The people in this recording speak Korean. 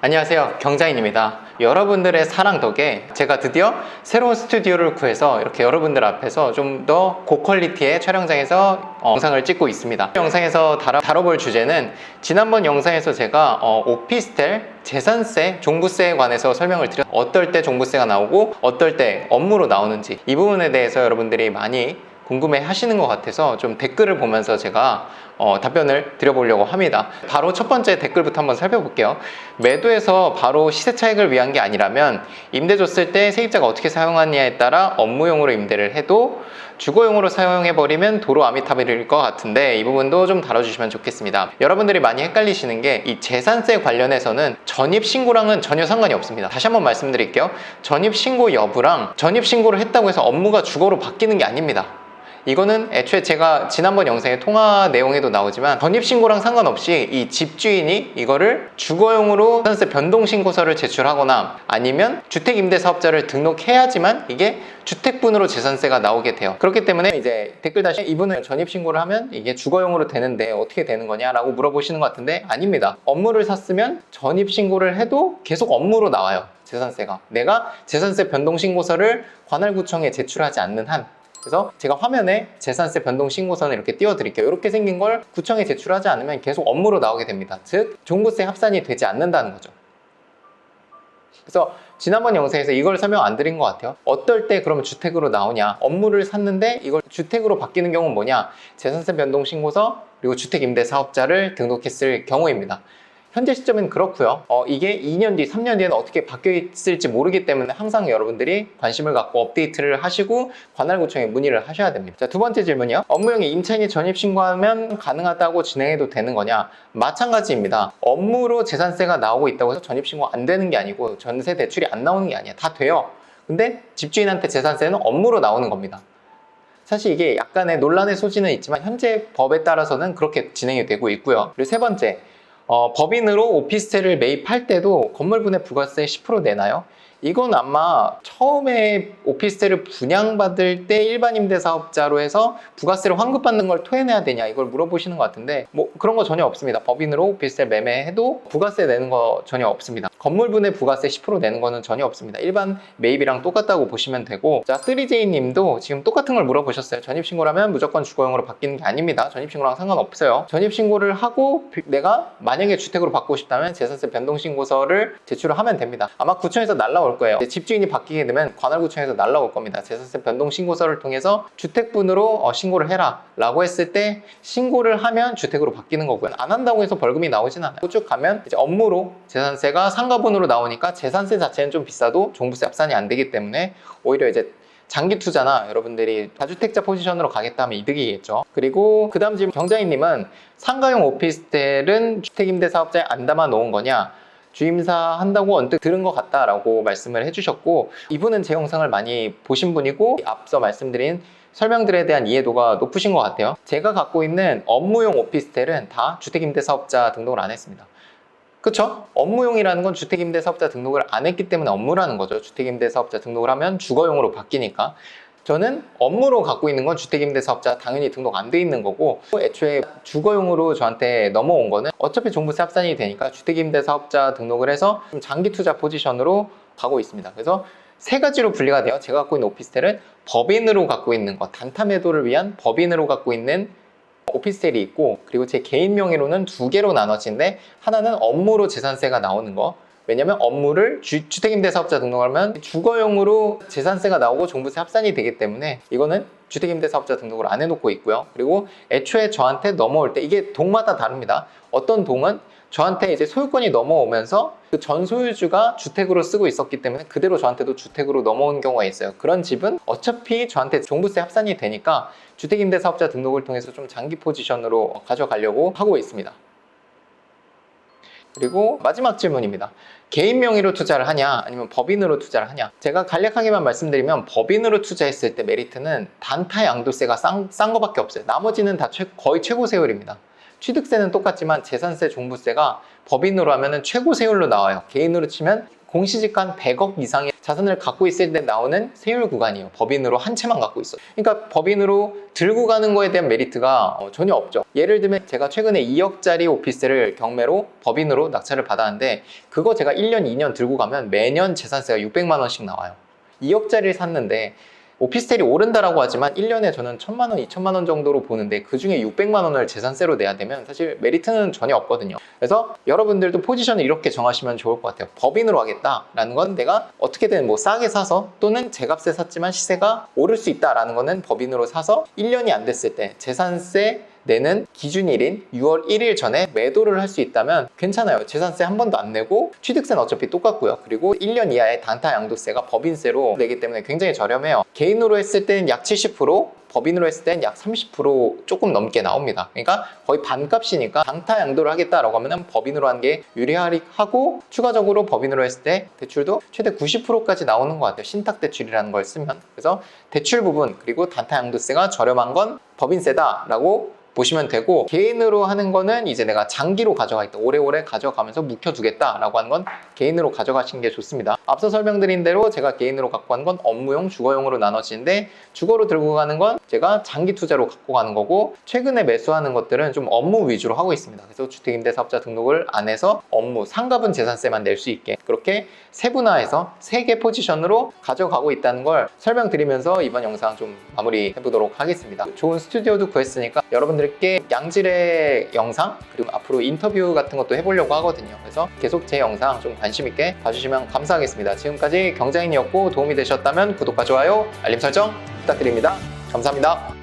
안녕하세요. 경자인입니다. 여러분들의 사랑 덕에 제가 드디어 새로운 스튜디오를 구해서 이렇게 여러분들 앞에서 좀 더 고퀄리티의 촬영장에서 어, 영상을 찍고 있습니다. 영상에서 다뤄, 다뤄볼 주제는 지난번 영상에서 제가 어, 오피스텔 재산세, 종부세에 관해서 설명을 드렸 어떨 때 종부세가 나오고 어떨 때 업무로 나오는지 이 부분에 대해서 여러분들이 많이 궁금해 하시는 것 같아서 좀 댓글을 보면서 제가 어, 답변을 드려보려고 합니다. 바로 첫 번째 댓글부터 한번 살펴볼게요. 매도에서 바로 시세 차익을 위한 게 아니라면 임대 줬을 때 세입자가 어떻게 사용하느냐에 따라 업무용으로 임대를 해도 주거용으로 사용해버리면 도로 아미타빌일 것 같은데 이 부분도 좀 다뤄주시면 좋겠습니다. 여러분들이 많이 헷갈리시는 게 이 재산세 관련해서는 전입신고랑은 전혀 상관이 없습니다. 다시 한번 말씀드릴게요. 전입신고 여부랑 전입신고를 했다고 해서 업무가 주거로 바뀌는 게 아닙니다. 이거는 애초에 제가 지난번 영상의 통화 내용에도 나오지만 전입신고랑 상관없이 이 집주인이 이거를 주거용으로 재산세 변동신고서를 제출하거나 아니면 주택임대사업자를 등록해야지만 이게 주택분으로 재산세가 나오게 돼요. 그렇기 때문에 이제 댓글 다시 이분은 전입신고를 하면 이게 주거용으로 되는데 어떻게 되는 거냐라고 물어보시는 것 같은데 아닙니다. 업무를 샀으면 전입신고를 해도 계속 업무로 나와요. 재산세가. 내가 재산세 변동신고서를 관할구청에 제출하지 않는 한 그래서 제가 화면에 재산세 변동 신고서는 이렇게 띄워드릴게요. 이렇게 생긴 걸 구청에 제출하지 않으면 계속 업무로 나오게 됩니다. 즉 종부세 합산이 되지 않는다는 거죠. 그래서 지난번 영상에서 이걸 설명 안 드린 것 같아요. 어떨 때 그러면 주택으로 나오냐? 업무를 샀는데 이걸 주택으로 바뀌는 경우는 뭐냐? 재산세 변동 신고서 그리고 주택 임대 사업자를 등록했을 경우입니다. 현재 시점은 그렇고요. 어, 이게 2년 뒤, 3년 뒤에는 어떻게 바뀌어 있을지 모르기 때문에 항상 여러분들이 관심을 갖고 업데이트를 하시고 관할구청에 문의를 하셔야 됩니다. 자, 두 번째 질문이요. 업무용에 임차인이 전입 신고하면 가능하다고 진행해도 되는 거냐? 마찬가지입니다. 업무로 재산세가 나오고 있다고 해서 전입 신고 안 되는 게 아니고 전세 대출이 안 나오는 게 아니야. 다 돼요. 근데 집주인한테 재산세는 업무로 나오는 겁니다. 사실 이게 약간의 논란의 소지는 있지만 현재 법에 따라서는 그렇게 진행이 되고 있고요. 그리고 세 번째, 어, 법인으로 오피스텔을 매입할 때도 건물분의 부가세 10% 내나요? 이건 아마 처음에 오피스텔을 분양받을 때 일반 임대 사업자로 해서 부가세를 환급받는 걸 토해내야 되냐 이걸 물어보시는 것 같은데 뭐 그런 거 전혀 없습니다. 법인으로 오피스텔 매매해도 부가세 내는 거 전혀 없습니다. 건물분의 부가세 10% 내는 거는 전혀 없습니다. 일반 매입이랑 똑같다고 보시면 되고 자 3J 님도 지금 똑같은 걸 물어보셨어요. 전입신고라면 무조건 주거용으로 바뀌는 게 아닙니다. 전입신고랑 상관없어요. 전입신고를 하고 내가 만약에 주택으로 바꾸고 싶다면 재산세 변동신고서를 제출을 하면 됩니다. 아마 구청에서 날라올 거예요. 이제 집주인이 바뀌게 되면 관할구청에서 날라올 겁니다. 재산세 변동 신고서를 통해서 주택분으로 어, 신고를 해라 라고 했을 때 신고를 하면 주택으로 바뀌는 거고요. 안 한다고 해서 벌금이 나오진 않아요. 쭉 가면 이제 업무로 재산세가 상가분으로 나오니까 재산세 자체는 좀 비싸도 종부세 합산이 안 되기 때문에 오히려 이제 장기 투자나 여러분들이 다주택자 포지션으로 가겠다 하면 이득이겠죠. 그리고 그 다음 질문 경자인님은 상가용 오피스텔은 주택임대사업자에 안 담아 놓은 거냐? 주임사 한다고 언뜻 들은 것 같다라고 말씀을 해주셨고 이분은 제 영상을 많이 보신 분이고 앞서 말씀드린 설명들에 대한 이해도가 높으신 것 같아요. 제가 갖고 있는 업무용 오피스텔은 다 주택임대사업자 등록을 안 했습니다. 그쵸? 업무용이라는 건 주택임대사업자 등록을 안 했기 때문에 업무라는 거죠. 주택임대사업자 등록을 하면 주거용으로 바뀌니까. 저는 업무로 갖고 있는 건 주택임대사업자 당연히 등록 안 돼 있는 거고 애초에 주거용으로 저한테 넘어온 거는 어차피 종부세 합산이 되니까 주택임대사업자 등록을 해서 좀 장기 투자 포지션으로 가고 있습니다. 그래서 세 가지로 분리가 돼요. 제가 갖고 있는 오피스텔은 법인으로 갖고 있는 것, 단타 매도를 위한 법인으로 갖고 있는 오피스텔이 있고 그리고 제 개인 명의로는 두 개로 나눠지는데 하나는 업무로 재산세가 나오는 거 왜냐면 업무를 주, 주택임대사업자 등록하면 주거용으로 재산세가 나오고 종부세 합산이 되기 때문에 이거는 주택임대사업자 등록을 안 해놓고 있고요 그리고 애초에 저한테 넘어올 때 이게 동마다 다릅니다 어떤 동은 저한테 이제 소유권이 넘어오면서 그 전 소유주가 주택으로 쓰고 있었기 때문에 그대로 저한테도 주택으로 넘어온 경우가 있어요. 그런 집은 어차피 저한테 종부세 합산이 되니까 주택임대사업자 등록을 통해서 좀 장기 포지션으로 가져가려고 하고 있습니다. 그리고 마지막 질문입니다. 개인 명의로 투자를 하냐 아니면 법인으로 투자를 하냐 제가 간략하게만 말씀드리면 법인으로 투자했을 때 메리트는 단타 양도세가 싼, 싼 거밖에 없어요. 나머지는 다 최- 거의 최고 세율입니다. 취득세는 똑같지만 재산세 종부세가 법인으로 하면 최고 세율로 나와요. 개인으로 치면 공시지가 한 100억 이상의 자산을 갖고 있을 때 나오는 세율 구간이에요. 법인으로 한 채만 갖고 있어. 그러니까 법인으로 들고 가는 거에 대한 메리트가 어, 전혀 없죠. 예를 들면 제가 최근에 2억짜리 오피스를 경매로 법인으로 낙찰을 받았는데 그거 제가 1년, 2년 들고 가면 매년 재산세가 600만 원씩 나와요. 2억짜리를 샀는데 오피스텔이 오른다라고 하지만 1년에 저는 1000만 원, 2천만 원 정도로 보는데 그 중에 600만 원을 재산세로 내야 되면 사실 메리트는 전혀 없거든요. 그래서 여러분들도 포지션을 이렇게 정하시면 좋을 것 같아요. 법인으로 하겠다라는 건 내가 어떻게든 뭐 싸게 사서 또는 제값에 샀지만 시세가 오를 수 있다라는 거는 법인으로 사서 1년이 안 됐을 때 재산세 내는 기준일인 6월 1일 전에 매도를 할 수 있다면 괜찮아요. 재산세 한 번도 안 내고 취득세는 어차피 똑같고요. 그리고 1년 이하의 단타 양도세가 법인세로 내기 때문에 굉장히 저렴해요. 개인으로 했을 때는 약 70%, 법인으로 했을 때는 약30% 조금 넘게 나옵니다. 그러니까 거의 반값이니까 단타 양도를 하겠다라고 하면 법인으로 한 게 유리하고 추가적으로 법인으로 했을 때 대출도 최대 90%까지 나오는 것 같아요. 신탁 대출이라는 걸 쓰면. 그래서 대출 부분 그리고 단타 양도세가 저렴한 건 법인세다라고 보시면 되고 개인으로 하는 거는 이제 내가 장기로 가져가겠다. 오래오래 가져가면서 묵혀두겠다라고 하는 건 개인으로 가져가시는 게 좋습니다. 앞서 설명드린 대로 제가 개인으로 갖고 가는 건 업무용 주거용으로 나눠지는데 주거로 들고 가는 건 제가 장기 투자로 갖고 가는 거고 최근에 매수하는 것들은 좀 업무 위주로 하고 있습니다. 그래서 주택임대사업자 등록을 안 해서 업무 상가분 재산세만 낼 수 있게 그렇게 세분화해서 세 개 포지션으로 가져가고 있다는 걸 설명드리면서 이번 영상 좀 마무리 해보도록 하겠습니다. 좋은 스튜디오도 구했으니까 여러분들 께 양질의 영상 그리고 앞으로 인터뷰 같은 것도 해보려고 하거든요. 그래서 계속 제 영상 좀 관심 있게 봐주시면 감사하겠습니다. 지금까지 경자인이었고 도움이 되셨다면 구독과 좋아요 알림 설정 부탁드립니다. 감사합니다